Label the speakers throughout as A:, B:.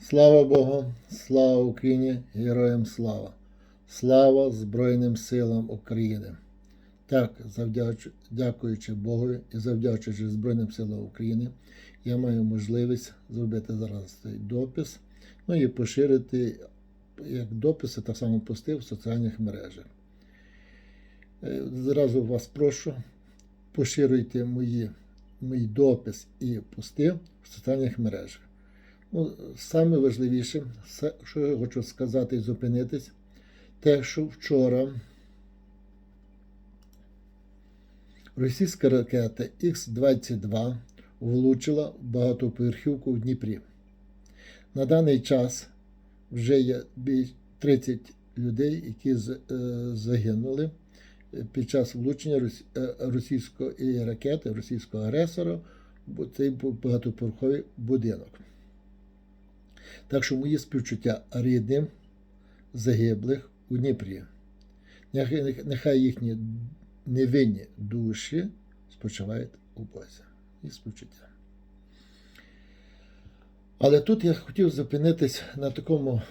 A: Слава Богу, слава Україні, героям слава! Слава Збройним силам України! Так, дякуючи Богові і завдячуючи Збройним силам України, я маю можливість зробити зараз цей допис, ну і поширити як дописи, так само пости в соціальних мережах. Е, Зразу вас прошу, поширюйте мої, мій допис і пости в соціальних мережах. Ну, саме важливіше, що я хочу сказати і зупинитись, те, що вчора російська ракета Х-22 влучила в багатоповерхівку в Дніпрі. На даний час вже є 30 людей, які е, загинули під час влучення е, російської ракети, російського агресора в цей багатоповерховий будинок. Так що мої співчуття рідним загиблих у Дніпрі. Нехай, їхні невинні душі спочивають у Бозі. І співчуття. Але тут я хотів зупинитись на такому,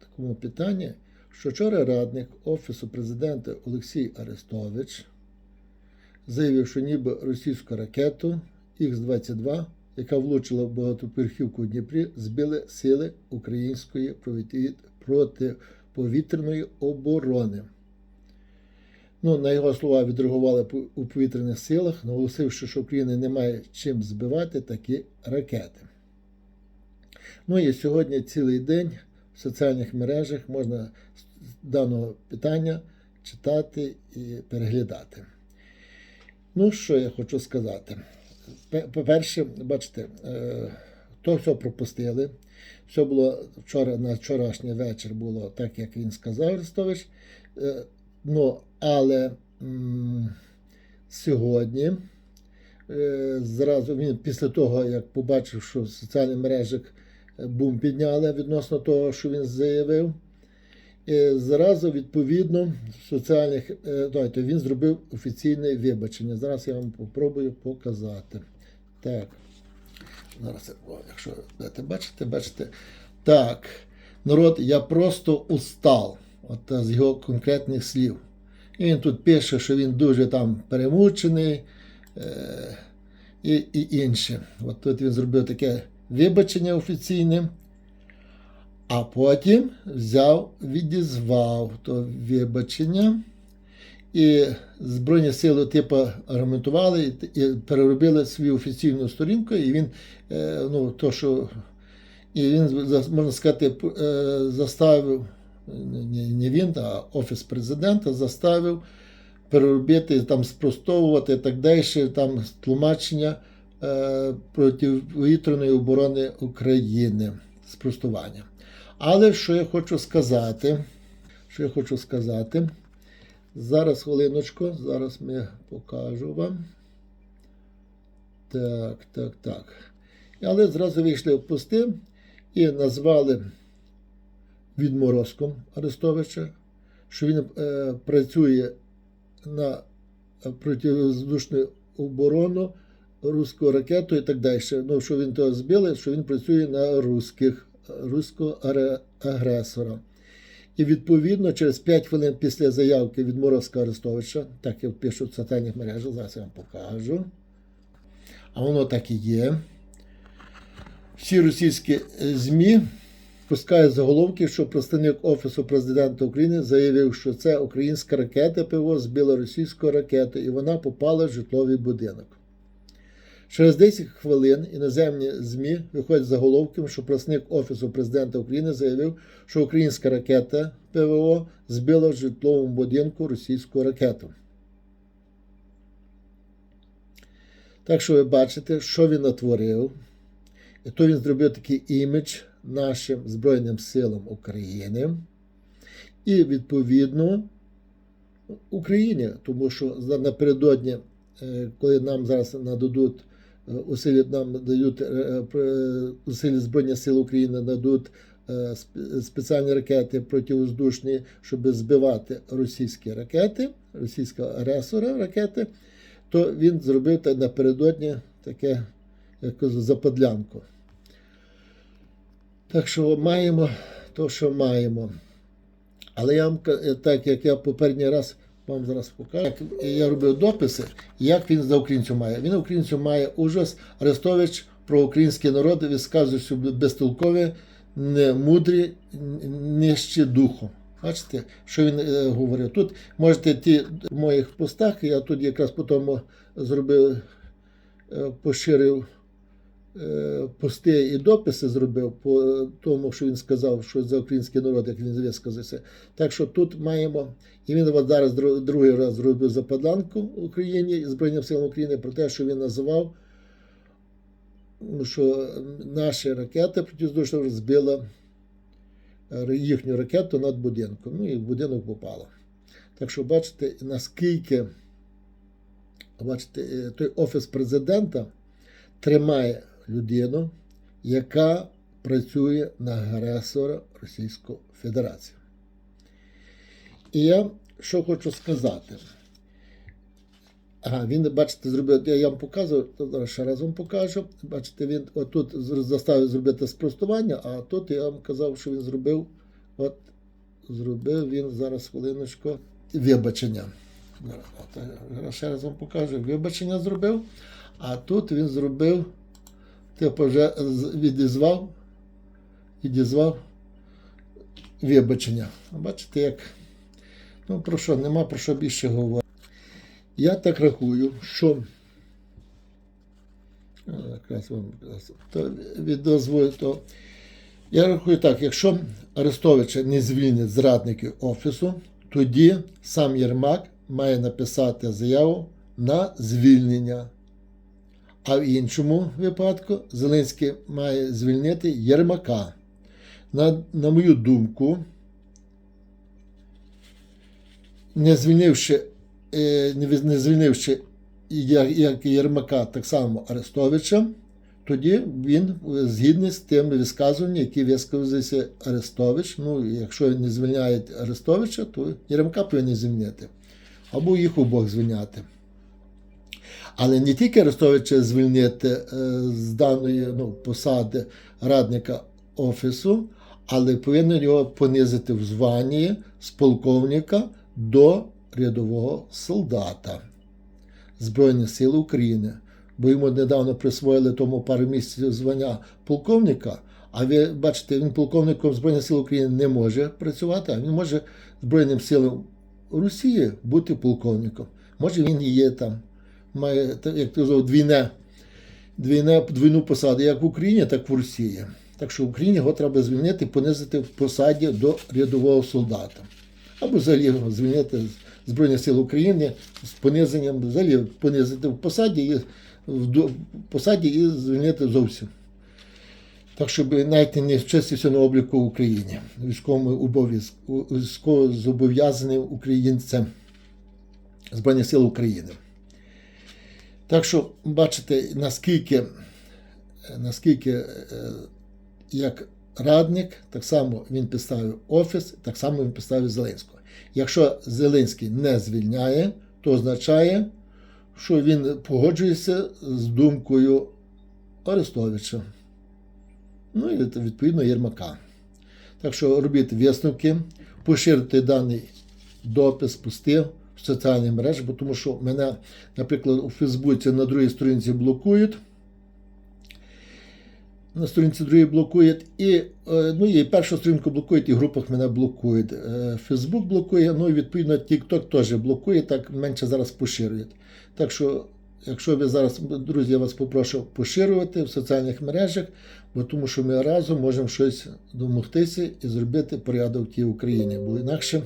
A: такому питанні, що вчора радник Офісу президента Олексій Арестович заявив, що ніби російську ракету Х-22 яка влучила в багатоповерхівку у Дніпрі, збили сили української протиповітряної оборони. Ну, на його слова відреагували у повітряних силах, наголосивши, що Україна не має чим збивати такі ракети. Ну і сьогодні цілий день в соціальних мережах можна даного питання читати і переглядати. Ну, що я хочу сказати. Пе- По-перше, бачите, е, то все пропустили. Все було вчора на вчорашній вечір було так, як він сказав Арестович. Е, Ну, але сьогодні, е, зразу він після того, як побачив, що в соціальних мережах бум підняли відносно того, що він заявив. Зразу, відповідно, в соціальних е, давайте, він зробив офіційне вибачення. Зараз я вам попробую показати. Так. Зараз, якщо бачите, бачите. Так. Народ, я просто устал. От е, з його конкретних слів. І він тут пише, що він дуже там перемучений е, і, і інше. От тут він зробив таке вибачення офіційне. А потім взяв, відізвав то вибачення. І Збройні сили, типу, аргументували і, переробили свою офіційну сторінку, і він, е, ну, то, що, і він, можна сказати, е, заставив, не, він, а Офіс президента заставив переробити, там, спростовувати так далі, там тлумачення е, протиповітряної оборони України, спростування. Але що я хочу сказати, що я хочу сказати, зараз хвилиночку, зараз ми покажу вам. Так, так, так. Але зразу вийшли в пости і назвали відморозком Арестовича, що він е, працює на противоздушну оборону, руську ракету і так далі. Ну, що він того збили, що він працює на русських, руського агресора. І відповідно, через 5 хвилин після заявки від Моровського Арестовича, так як пишуть в соціальних мережах, зараз я вам покажу. А воно так і є. Всі російські е, ЗМІ пускають заголовки, що представник Офісу президента України заявив, що це українська ракета ПВО збила російську ракету, і вона попала в житловий будинок. Через 10 хвилин іноземні ЗМІ виходять з заголовком, що представник Офісу президента України заявив, що українська ракета ПВО збила в житловому будинку російську ракету. Так що ви бачите, що він натворив. І то він зробив такий імідж нашим Збройним силам України. І відповідно Україні, тому що напередодні, е, коли нам зараз нададуть усилі, нам дають е, е, усилі Збройні Сили України нададуть е, спеціальні ракети противоздушні, щоб збивати російські ракети, російського агресора ракети, то він зробив та- напередодні таке як западлянку. Так що маємо то, що маємо. Але я вам так як я попередній раз вам зараз покажу, як я робив дописи, як він за українцю має. Він українцю має ужас. Арестович про український народ висказує, що безтолкові, не мудрі, н- нижчі духу. Бачите, що він е, говорив? Тут можете ті в моїх постах, я тут якраз потім зробив, е, поширив пости і дописи зробив по тому, що він сказав, що за український народ, як він висказався. Так що тут маємо, і він зараз другий раз зробив западанку Україні Збройним силам України про те, що він називав, що наші ракети протиздушно збила е, їхню ракету над будинком. Ну і в будинок попало. Так що бачите, наскільки бачите, е, той офіс президента тримає людину, яка працює на агресора Російської Федерації. І я що хочу сказати. Ага, він, бачите, зробив, я вам показував, зараз ще раз вам покажу. Бачите, він отут заставив зробити спростування, а тут я вам казав, що він зробив, от зробив він зараз хвилиночку вибачення. От, Ще раз вам покажу, вибачення зробив, а тут він зробив, типу вже відізвав, відізвав вибачення. Бачите, як. Ну, про що, нема про що більше говорити. Я так рахую, що якраз вам то то я рахую так, якщо Арестовича не звільнять зрадники офісу, тоді сам Єрмак має написати заяву на звільнення. А в іншому випадку Зеленський має звільнити Єрмака. На, на мою думку, не звільнивши, е, не звільнивши як, Єрмака, так само Арестовича, тоді він згідний з тими висказуваннями, які висказався Арестович. Ну, якщо не звільняють Арестовича, то Єрмака повинен звільнити. Або їх обох звільняти. Але не тільки Арестовича звільнити е, з даної ну, посади радника офісу, але повинен його понизити в званні з полковника до рядового солдата Збройних сил України. Бо йому недавно присвоїли тому пару місяців звання полковника. А ви бачите, він полковником Збройних сил України не може працювати, а він може Збройним силам Росії бути полковником. Може він і є там, має, як казав, двійне, двійне, двійну посаду, як в Україні, так і в Росії. Так що в Україні його треба звільнити, понизити в посаді до рядового солдата. Або взагалі звільнити з Збройних сил України з понизенням, взагалі понизити в посаді і в посаді і звільнити зовсім. Так, щоб навіть не вчитися на обліку в Україні, військово зобов'язаним українцем Збройних сил України. Так що бачите, наскільки, наскільки е, як радник, так само він підставив офіс, так само він підставив Зеленського. Якщо Зеленський не звільняє, то означає, що він погоджується з думкою Арестовича. Ну і відповідно Єрмака. Так що робіть висновки, поширити даний допис, пости соціальні мережі, бо тому що мене, наприклад, у Фейсбуці на другій сторінці блокують. На сторінці другій блокують, і, е, ну, і першу сторінку блокують, і в групах мене блокують. Е, Фейсбук блокує, ну і відповідно TikTok теж блокує, так менше зараз поширюють. Так що, якщо ви зараз, друзі, я вас попрошу поширювати в соціальних мережах, бо тому що ми разом можемо щось домогтися і зробити порядок в тій Україні. Бо інакше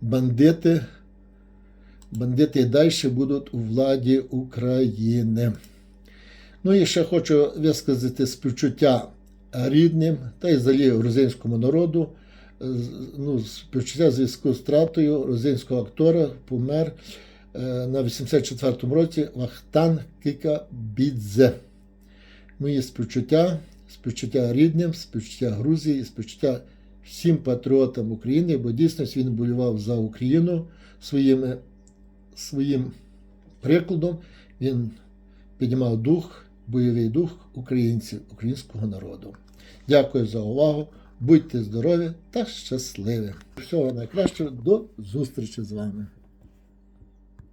A: бандити, бандити і далі будуть у владі України. Ну і ще хочу висказати співчуття рідним та й взагалі грузинському народу. Ну, співчуття зв'язку з втратою грузинського актора помер е, на 84-му році Вахтан Кікабідзе. Мої співчуття, співчуття рідним, співчуття Грузії, співчуття всім патріотам України, бо дійсно він болював за Україну своїми, своїм прикладом. Він піднімав дух бойовий дух українців, українського народу. Дякую за увагу. Будьте здорові та щасливі. Всього найкращого до зустрічі з вами.